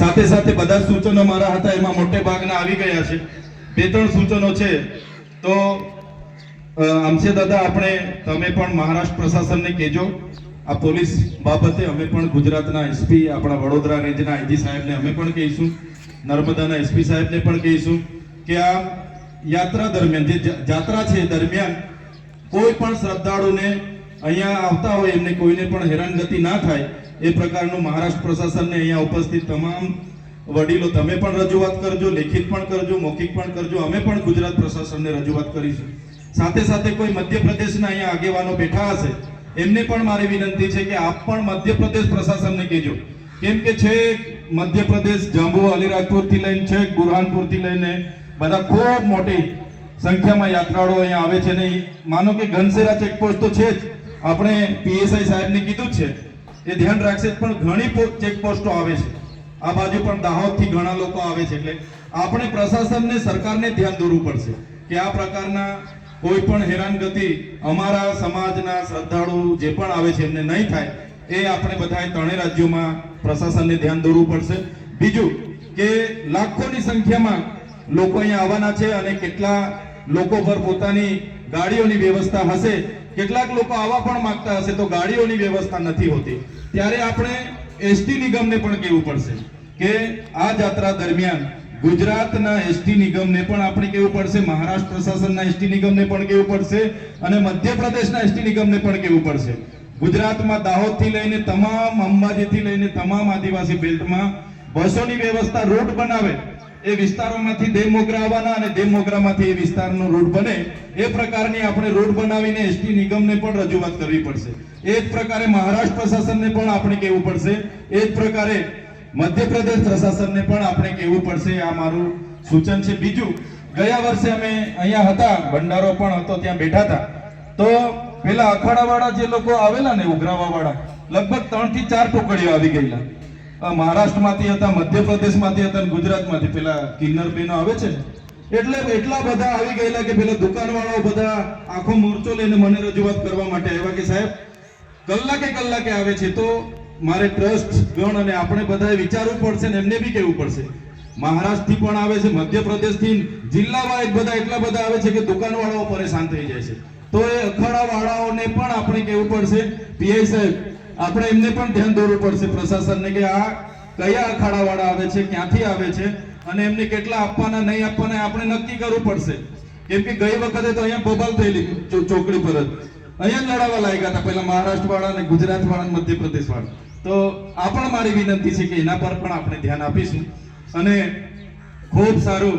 સાથે સાથે બધા સૂચનો મારા હતા, એમાં મોટે ભાગના આવી ગયા છે. બે ત્રણ સૂચનો છે. તો આમસે દાદા, આપણે, તમે પણ મહારાષ્ટ્ર પ્રશાસનને કહેજો. આ પોલીસ બાબતે અમે પણ ગુજરાતના એસપી, આપણા વડોદરા રેન્જના આઈજી સાહેબને અમે પણ કહીશું. નર્મદાના એસપી સાહેબને પણ કહીશું કે આ યાત્રા દરમિયાન, જે યાત્રા છે દરમિયાન કોઈ પણ શ્રદ્ધાળુને અહીંયા આવતા હોય, એમને કોઈને પણ હેરાનગતિ ના થાય એ પ્રકારનું મહારાષ્ટ્ર પ્રશાસનને અહીંયા ઉપસ્થિત તમામ વડીલો, તમે પણ રજૂઆત કરજો, લેખિત પણ કરજો, મૌખિક પણ કરજો. અમે પણ ગુજરાત પ્રશાસનને રજૂઆત કરીશું. સાથે સાથે કોઈ મધ્યપ્રદેશના અહીંયા આગેવાનો બેઠા હશે, એમને પણ મારી વિનંતી છે કે આપ પણ મધ્યપ્રદેશ પ્રશાસનને કહેજો. કેમ કે છે, મધ્યપ્રદેશ જાંબુ અલીરાજપુરથી લઈને છે, બુરહાનપુરથી લઈને બધા ખૂબ મોટી સંખ્યામાં યાત્રાળુઓ અહીંયા આવે છે. ને માનો કે ઘનસેરા ચેકપોસ્ટ તો છે જ. આપણે પીએસઆઈ સાહેબને કીધું છે. એ ધ્યાન રાખશે. પણ ઘણી ચેકપોસ્ટો આવે છે. આ બાજુ પણ દાહોદથી ઘણા લોકો આવે છે. એટલે આપણે પ્રશાસનને સરકારને ધ્યાન દોરવું પડશે કે આ પ્રકારના કોઈ પણ હેરાનગતિ અમારા સમાજના શ્રદ્ધાળુ જે પણ આવે છે, એમને નહીં થાય, એ આપણે બધાએ ત્રણેય રાજ્યોમાં પ્રશાસનને ધ્યાન દોરવું પડશે. બીજું કે લાખોની સંખ્યામાં લોકો અહીંયા આવવાના છે અને કેટલા લોકો પર પોતાની ગાડીઓની વ્યવસ્થા હશે કેટલાક લોકો આવવા પણ માંગતા હશે તો ગાડીઓની વ્યવસ્થા નથી હોતી. ત્યારે આપણે એસટી નિગમને પણ કહેવું પડશે કે આ જાત્રા દરમિયાન ગુજરાતના એસટી નિગમને પણ આપણે કહેવું પડશે, મહારાષ્ટ્ર પ્રશાસનના એસટી નિગમને પણ કહેવું પડશે અને મધ્યપ્રદેશના એસટી નિગમને પણ કહેવું પડશે. ગુજરાતમાં દાહોદથી લઈને તમામ અંબાજીથી લઈને તમામ આદિવાસી બેલ્ટમાં બસોની વ્યવસ્થા રૂટ બનાવે એ વિસ્તારોમાંથી દેવમોગરા આવવાના અને દેવમોગરામાંથી એ વિસ્તારનો રોડ બને. એ પ્રકારની આપણે રોડ બનાવીને એસટી નિગમને પણ રજૂઆત કરવી પડશે. એ જ પ્રકારે મહારાષ્ટ્ર પ્રશાસનને પણ આપણે કહેવું પડશે. એ જ પ્રકારે મધ્યપ્રદેશ પ્રશાસનને પણ આપણે કહેવું પડશે. આ મારું સૂચન છે. બીજું, ગયા વર્ષે અમે અહીંયા હતા, ભંડારો પણ હતો, ત્યાં બેઠા હતા. તો પેલા અખાડાવાળા જે લોકો આવેલા ને ઉઘરાવાવાળા, લગભગ ત્રણથી ચાર ટુકડીઓ આવી ગયેલા. મહારાષ્ટ્રમાંથી હતા, મધ્યપ્રદેશમાંથી હતા અને ગુજરાતમાંથી. પેલા કિન્નર બેનો આવે છે એટલે એટલા બધા આવી ગયેલા કે પેલા દુકાનવાળાઓ બધા આખો મોરચો લઈને મને રજૂઆત કરવા માટે આવ્યા કે સાહેબ, કલાકે કલાકે આવે છે તો મારે ટ્રસ્ટ ગણ અને આપણે બધાએ વિચારવું પડશે ને એમને બી કહેવું પડશે. મહારાષ્ટ્રથી પણ આવે છે, મધ્યપ્રદેશથી જિલ્લામાં એક બધા એટલા બધા આવે છે કે દુકાનવાળાઓ પરેશાન થઈ જાય છે. તો એ અખાડાવાળાઓને પણ આપણે કહેવું પડશે. પીઆઈ સાહેબ આપણે એમને પણ ધ્યાન દોરવું પડશે પ્રશાસનને કે આ કયા અખાડાવાળા આવે છે, ક્યાંથી આવે છે અને એમને કેટલા આપવાના, નહીં આપવાના આપણે નક્કી કરવું પડશે. કેમ કે ગઈ વખતે તો અહીંયા બબાલ થયેલી ચોકડી પર જ. અહીંયા જ લડાવા લાગ્યા હતા, પહેલા મહારાષ્ટ્ર વાળા અને ગુજરાત વાળા અને મધ્યપ્રદેશ વાળા તો આ પણ મારી વિનંતી છે કે એના પર પણ આપણે ધ્યાન આપીશું અને ખૂબ સારું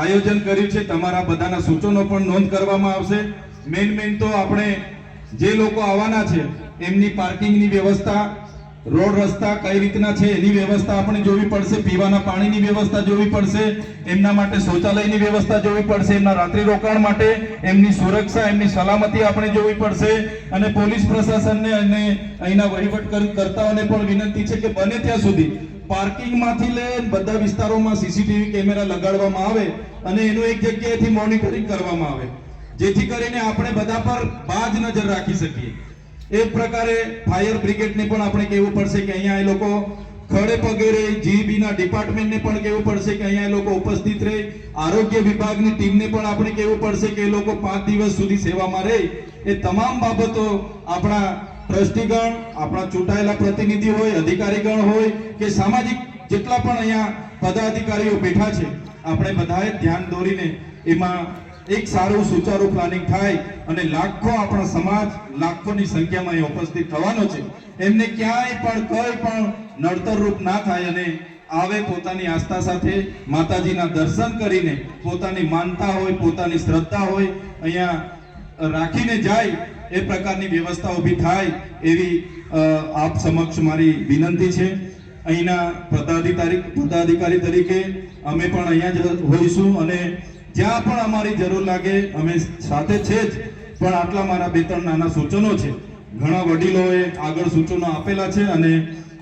આયોજન કર્યું છે. તમારા બધાના સૂચનો પણ નોંધ કરવામાં આવશે. મેઇન મેઇન તો આપણે જે લોકો આવવાના છે, એમની પાર્કિંગની વ્યવસ્થા, રોડ રસ્તા કઈ રીતના છે એની વ્યવસ્થા આપણે જોવી પડશે, પીવાના પાણીની વ્યવસ્થા જોવી પડશે, એમના માટે શૌચાલયની વ્યવસ્થા જોવી પડશે, એમના રાત્રિ રોકાણ માટે, એમની સુરક્ષા, એમની સલામતી આપણે જોવી પડશે. અને પોલીસ પ્રશાસનને અને અહીંના વહીવટ કરતાઓને પણ વિનંતી છે કે બને ત્યાં સુધી પાર્કિંગમાંથી લઈને બધા વિસ્તારોમાં સીસીટીવી કેમેરા લગાડવામાં આવે અને એનું એક જગ્યાએથી મોનિટરિંગ કરવામાં આવે. જેથી કરીને આપણે બધા પર બાજ નજર રાખી શકીએ. એ પ્રકારે ફાયર બ્રિગેડને પણ આપણે કહેવું પડશે કે અહીંયા એ લોકો ખડે પગે રહે જીબીના ડિપાર્ટમેન્ટને પણ કહેવું પડશે કે અહીંયા એ લોકો ઉપસ્થિત રહે. આરોગ્ય વિભાગની ટીમને પણ આપણે કહેવું પડશે કે એ લોકો પાંચ દિવસ સુધી સેવામાં રહે. એ તમામ બાબતો આપણા ટ્રસ્ટીગણ, આપણા ચૂંટાયેલા પ્રતિનિધિ હોય, અધિકારીગણ હોય કે સામાજિક જેટલા પણ અહીંયા પદાધિકારીઓ બેઠા છે, આપણે બધાએ ધ્યાન દોરીને એમાં એક સારું સુચારુ પ્લાનિંગ થાય અને લાખો આપણા સમાજ લાખોની સંખ્યામાં અહીં ઉપસ્થિત થવાનો છે. એમને ક્યાંય પણ કોઈ પણ નડતરરૂપ ના થાય અને આવે પોતાની આસ્થા સાથે, માતાજીના દર્શન કરીને પોતાની માનતા હોય, પોતાની શ્રદ્ધા હોય, અહીંયા રાખીને જાય, એ પ્રકારની વ્યવસ્થા ઊભી થાય એવી આપ સમક્ષ મારી વિનંતી છે. અહીંના પદાધિકારી પદાધિકારી તરીકે અમે પણ અહીંયા જ હોઈશું અને જ્યાં પણ અમારી જરૂર લાગે, અમે સાથે છે જ, પણ આટલા મારા બે ત્રણ નાના સૂચનો છે. ઘણા વડીલોએ આગળ સૂચનો આપેલા છે અને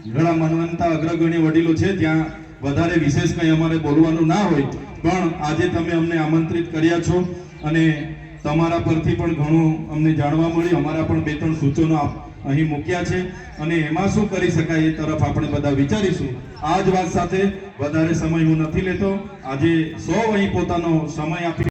ઘણા મનવંતા અગ્રગણ્ય વડીલો છે ત્યાં વધારે વિશેષ કંઈ અમારે બોલવાનું ના હોય, પણ આજે તમે અમને આમંત્રિત કર્યા છો અને તમારા પરથી પણ ઘણું અમને જાણવા મળ્યું. અમારા પણ બે ત્રણ સૂચનો આપ- અહીં મૂક્યા છે અને એમાં શું કરી શકાય એ તરફ આપણે બધા વિચારીશું. આ જ વાત સાથે વધારે સમય હું નથી લેતો. આજે સૌ અહીં પોતાનો સમય આપી